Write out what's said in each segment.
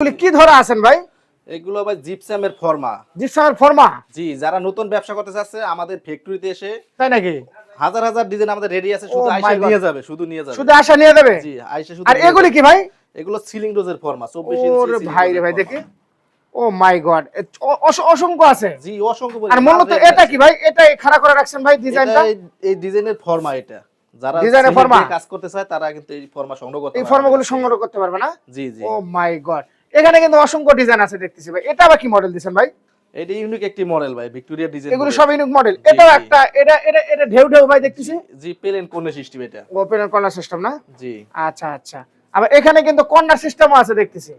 কি ধরা আছেন ভাই? এগুলো ভাই জিপসামের ফর্মা। জিপসামের ফর্মা? জি যারা নতুন ব্যবসা করতে চাচ্ছে আমাদের ফ্যাক্টরিতে এসে তাই নাকি? হাজার হাজার ডিজাইন আমাদের রেডি আছে শুধু Oh আইসা নিয়ে যাবে শুধু নিয়ে যাবে। শুধু আশা নিয়ে দেবে জি আইসা শুধু আর এগুলি যাবে। কি ভাই? এগুলো সিলিং ডোজের ফর্মা 24 ইঞ্চি ওরে ভাই রে ভাই দেখি। ও মাই গড অসংখ্য আছে। জি অসংখ্য আর মূলত এটা কি ভাই? এটাই খাড়া করে রাখছেন ভাই ডিজাইনটা? এই ডিজাইনের ফর্মা এটা। যারা forma? দিয়ে কাজ করতে চায় তারা কিন্তু এই ফর্মা সংগ্রহ করতে এই ফর্মাগুলো সংগ্রহ করতে পারবে না? জি জি। ও মাই গড এখানে কিন্তু অসংখ্য ডিজাইন আছে দেখতেছি ভাই। এটা আবার কি মডেল দিছেন ভাই? এটা ইউনিক একটি মডেল ভাই ভিক্টোরিয়া ডিজাইন এগুলো সব ইউনিক মডেল এটাও একটা এটা এটা এটা ঢেউ ঢেউ ভাই দেখতেছি? জি পেলেন কোন সিস্টেম এটা। ওপেন কর্নার সিস্টেম না? জি। আচ্ছা আচ্ছা। আবার এখানে কিন্তু কর্নার সিস্টেমও আছে দেখতেছি।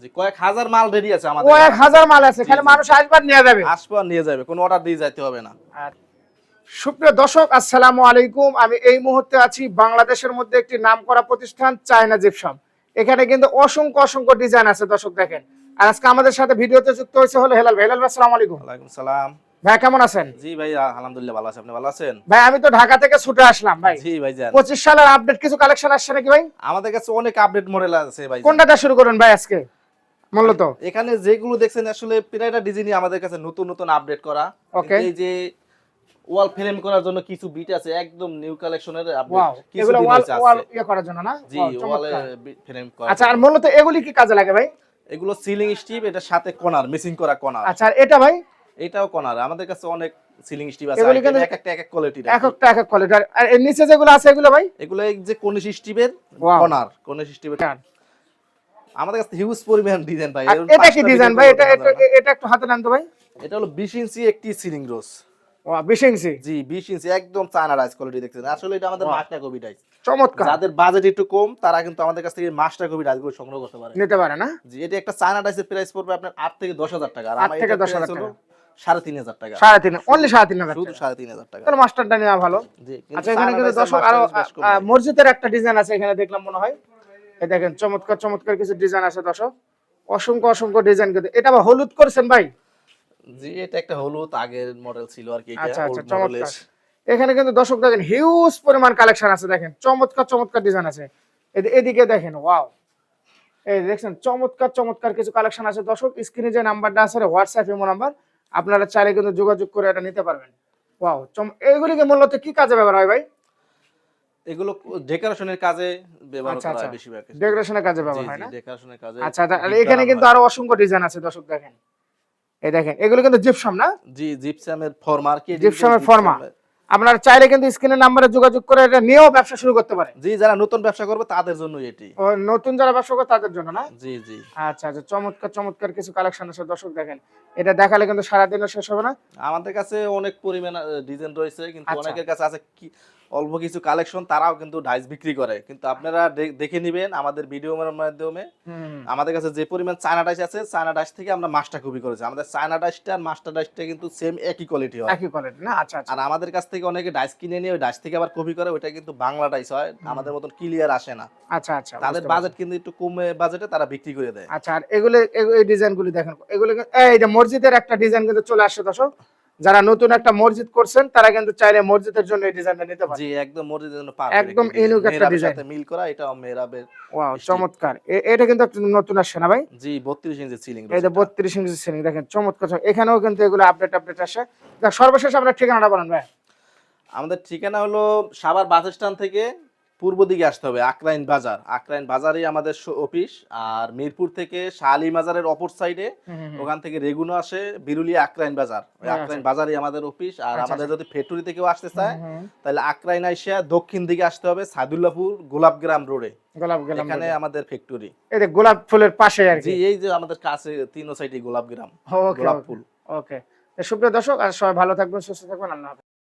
জি কয়েক হাজার মাল রেডি আছে আমাদের ও এক হাজার মাল আছে খালি। মানুষ আসবার নিয়ে যাবে। আসব আর নিয়ে যাবে কোনো অর্ডার দিয়ে যাইতে হবে না। আর সুপ্রিয় দর্শক আসসালামু আলাইকুম। আমি এই মুহূর্তে আছি বাংলাদেশের মধ্যে একটি নামকরা প্রতিষ্ঠান চায়না জিপসাম। এখানে কিন্তু অসংখ্য অসংখ্য ডিজাইন আছে দর্শক দেখেন। আর আজকে আমাদের সাথে ভিডিওতে যুক্ত হয়েছে হলো হেলাল। ভাই হেলাল ভাই আসসালামু আলাইকুম। ওয়ালাইকুম সালাম। ভাই কেমন আছেন? জি ভাই আলহামদুলিল্লাহ ভালো আছি। আপনি ভালো আছেন? ভাই আমি তো ঢাকা থেকে ছুটে আসলাম ভাই। জি ভাই জান পঁচিশ সালের আপডেট কিছু কালেকশন আসছে নাকি ভাই? আমাদের কাছে অনেক আপডেট মডেল আছে ভাই। কোনটা শুরু করুন ভাই আজকে মূলত? এখানে যেগুলো দেখছেন আসলে প্রায়টা ডিজাইনই আমাদের কাছে নতুন নতুন আপডেট করা. এই যে ওয়াল ফ্রেম করার জন্য কিছু বিট আছে একদম নিউ কালেকশনের আপডেট কিছু ওয়াল ওয়াল ইয়ে করার জন্য না? জি ওয়ালে ফ্রেম করা আচ্ছা আর মূলত এগুলি কি কাজে লাগে ভাই? এগুলো সিলিং স্টিপ এটা সাথে কর্নার মিসিং করা কর্নার আচ্ছা আর এটা ভাই? এটাও কর্নার আমাদের কাছে অনেক সিলিং স্টিপ আছে। এক একটা এক এক কোয়ালিটির এক একটা এক এক কোয়ালিটি আর এর নিচে যেগুলো আছে এগুলো ভাই? এগুলো এই যে কনিশ স্টিপের. কর্নার কনিশ স্টিপের আমাদের কাছে হিউজ পরিমাণ ডিজাইন ভাই। এটা কি ডিজাইন ভাই? এটা এটা একটু হাতে নেন তো ভাই। এটা হলো 20 ইঞ্চি একটি সিলিং রোজ 20 ইঞ্চি? জি 20 ইঞ্চি একদম চায়না রাইস কোয়ালিটি দেখতেছেন। আসলে এটা আমাদের মাস্টার কপি ডাইস চমৎকার। যাদের বাজেট একটু কম তারা কিন্তু আমাদের কাছ থেকে মাস্টার কপি ডাইসগুলো সংগ্রহ করতে পারে। নিতে পারে না? জি এটা একটা চায়না ডাইসের প্রাইস পড়বে আপনার 8 থেকে 10000 টাকা। আর আমার থেকে 10,000 price সাড়ে তিন হাজার টাকা। সাড়ে তিন অনলি সাড়ে তিন হাজার শুধু সাড়ে তিন হাজার টাকা। তাহলে মাস্টারটা নেওয়া ভালো। আচ্ছা এখানে কিন্তু দর্শক আরও মসজিদের একটা ডিজাইন আছে এখানে দেখলাম মনে হয়। এই দেখেন চমৎকার চমৎকার কিছু ডিজাইন আছে দর্শক। অসংখ্য অসংখ্য ডিজাইন কিন্তু। এটা হলুদ করছেন ভাই। জি এটা একটা হলুদ আগের মডেল ছিল আর কি এটা আচ্ছা আচ্ছা চমৎকার। এখানে কিন্তু দর্শক দেখেন হিউজ পরিমাণ কালেকশন আছে দেখেন চমৎকার চমৎকার ডিজাইন আছে। এদিকে দেখেন ওয়াও এই দেখছেন চমৎকার চমৎকার কিছু কালেকশন আছে। দর্শক স্ক্রিনে যে নাম্বারটা আছে হোয়াটসঅ্যাপ ইমো নাম্বার আপনারা চাইলে কিন্তু যোগাযোগ করে এটা নিতে পারবেন। ওয়াও এইগুলিকে মূলত কি কাজে ব্যবহার হয় ভাই? এগুলো ডেকোরেশনের কাজে ব্যবহার আচ্ছা, করা হয়। বেশিরভাগ ডেকোরেশনের কাজে ব্যবহার হয় না? ডেকোরেশনের কাজে আচ্ছা আর এখানে কিন্তু আরও অসংখ্য ডিজাইন আছে দর্শক দেখেন। এই দেখেন এগুলো কিন্তু জিপসাম না? জি জিপসামের কি জিপসামের ফর্মা। আপনারা চাইলে কিন্তু স্ক্রিনের নাম্বারে যোগাযোগ করে এটা নিয়েও ব্যবসা শুরু করতে পারেন। জি যারা নতুন ব্যবসা করবে তাদের জন্য এটি। নতুন যারা ব্যবসা করে তাদের জন্য না? জি জি। আচ্ছা আচ্ছা চমৎকার চমৎকার কিছু কালেকশন আছে। দর্শক দেখেন এটা দেখালে কিন্তু সারাদিনও শেষ হবে না। আমাদের কাছে অনেক পরিমাণ ডিজাইন রয়েছে কিন্তু আচ্ছা। অনেকের কাছে আছে কি অল্প কিছু কালেকশন তারাও কিন্তু ডাইস বিক্রি করে। কিন্তু আপনারা দেখে নেবেন আমাদের ভিডিওর মাধ্যমে। আমাদের কাছে যে পরিমাণ চায়না ডাইস আছে চায়না ডাইস থেকে আমরা মাস্টার কপি করেছি। আমাদের চায়না ডাইসটা আর মাস্টার ডাইসটা কিন্তু সেম একই কোয়ালিটি হয়। একই কোয়ালিটি না? আচ্ছা আচ্ছা। আর আমাদের কাছ থেকে অনেকে ডাইস কিনে নিয়ে ওই ডাইস থেকে আবার কপি করে ওইটা কিন্তু বাংলা ডাইস হয়। আমাদের মতন ক্লিয়ার আসে না। আচ্ছা আচ্ছা তাদের বাজেট কিন্তু একটু কমে বাজেটে তারা বিক্রি করে দেয়। আচ্ছা আর এগুলো এই ডিজাইন গুলি দেখেন। এগুলো এই যে মসজিদের একটা ডিজাইন কিন্তু চলে আসছে দর্শক। যারা নতুন একটা মসজিদ করছেন তারা কিন্তু চাইলে মসজিদের জন্য এই ডিজাইনটা নিতে পারে। জি একদম মসজিদের জন্য পারফেক্ট একদম unique একটা design। সাথে মিল করা এটা মেহরাবের ওয়াও চমৎকার। এটা কিন্তু একটা নতুন আসছে না ভাই? জি 32 ইঞ্চি সিলিং এই যে বত্রিশ ইঞ্চি সিলিং দেখেন চমৎকার। এখানেও কিন্তু এগুলো আপডেট আপডেট আসে। সর্বশেষ আপনার ঠিকানাটা বলেন ভাই। আমাদের ঠিকানা হলো সাভার বাস স্ট্যান্ড থেকে পূর্ব দিকে আসতে হবে আকরাইন বাজার। আকরাইন বাজারেই আমাদের অফিস আর মিরপুর থেকে শালি বাজারের অপর সাইডে ওখান থেকে রেগুনো আসে বিরুলিয়া আকরাইন বাজার। ওই আচ্ছা। আকরাইন বাজারই আমাদের অফিস আর আচ্ছা, আমাদের যদি ফেটুরি থেকেও আসতে চায় তাহলে আকরাইন আইসা দক্ষিণ দিকে আসতে হবে সাদুল্লাপুর গোলাপগ্রাম রোডে। গোলাপ গেলাম এখানে আমাদের ফ্যাক্টরি এই যে গোলাপ ফুলের পাশে আর কি। এই যে আমাদের কাছে তিন সাইডে গোলাপ ফুল। ওকে সুপ্রিয় দর্শক আর সবাই ভালো থাকবেন সুস্থ থাকবেন আল্লাহ।